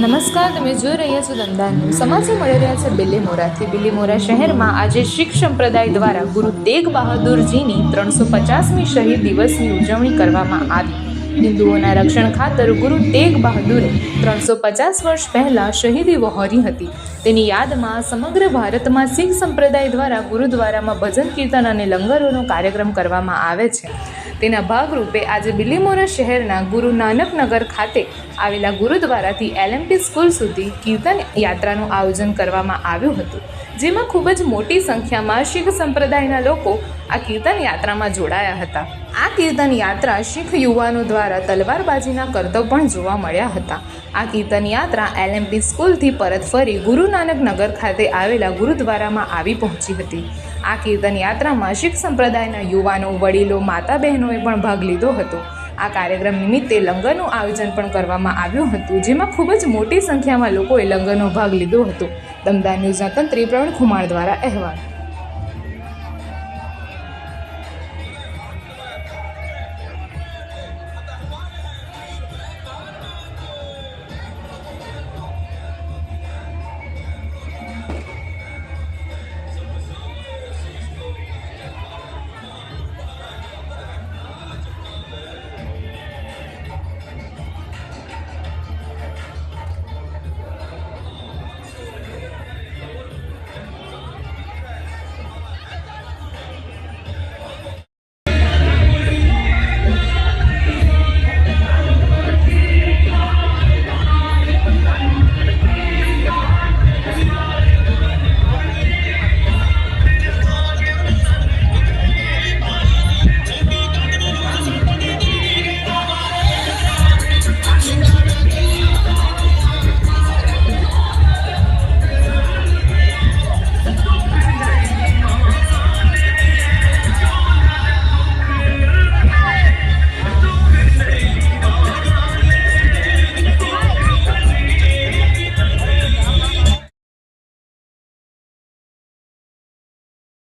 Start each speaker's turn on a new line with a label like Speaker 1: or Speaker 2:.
Speaker 1: નમસ્કાર, તમે જોઈ રહ્યા છો દમદારનું સમાચાર મળી રહ્યા છે બિલીમોરાથી બિલીમોરા શહેરમાં આજે શીખ સંપ્રદાય દ્વારા ગુરુ તેગ બહાદુરજીની ત્રણસો પચાસમી શહીદ દિવસની ઉજવણી કરવામાં આવી. હિન્દુઓના રક્ષણ ખાતર ગુરુ તેગ બહાદુરે ત્રણસો પચાસ વર્ષ પહેલાં શહીદી વહોરી હતી. તેની યાદમાં સમગ્ર ભારતમાં શીખ સંપ્રદાય દ્વારા ગુરુદ્વારામાં ભજન કીર્તન અને લંગરોનો કાર્યક્રમ કરવામાં આવે છે. તેના ભાગરૂપે આજે બિલીમોરા શહેરના ગુરુ નાનકનગર ખાતે આવેલા ગુરુદ્વારાથી એલએમપી સ્કૂલ સુધી કીર્તન યાત્રાનું આયોજન કરવામાં આવ્યું હતું, જેમાં ખૂબ જ મોટી સંખ્યામાં શીખ સંપ્રદાયના લોકો આ કીર્તન યાત્રામાં જોડાયા હતા. આ કીર્તન યાત્રા શીખ યુવાનો દ્વારા તલવારબાજીના કરતબ પણ જોવા મળ્યા હતા. આ કીર્તન યાત્રા એલએમપી સ્કૂલથી પરત ફરી ગુરુ નાનક નગર ખાતે આવેલા ગુરુદ્વારામાં આવી પહોંચી હતી. આ કીર્તન યાત્રામાં શીખ સંપ્રદાયના યુવાનો, વડીલો માતા બહેનોએ પણ ભાગ લીધો હતો. આ કાર્યક્રમ નિમિત્તે લંગરનું આયોજન પણ કરવામાં આવ્યું હતું, જેમાં ખૂબ જ મોટી સંખ્યામાં લોકોએ લંગરનો ભાગ લીધો હતો. દમદાર ન્યૂઝના તંત્રી પ્રવીણ કુમાર દ્વારા અહેવાલ.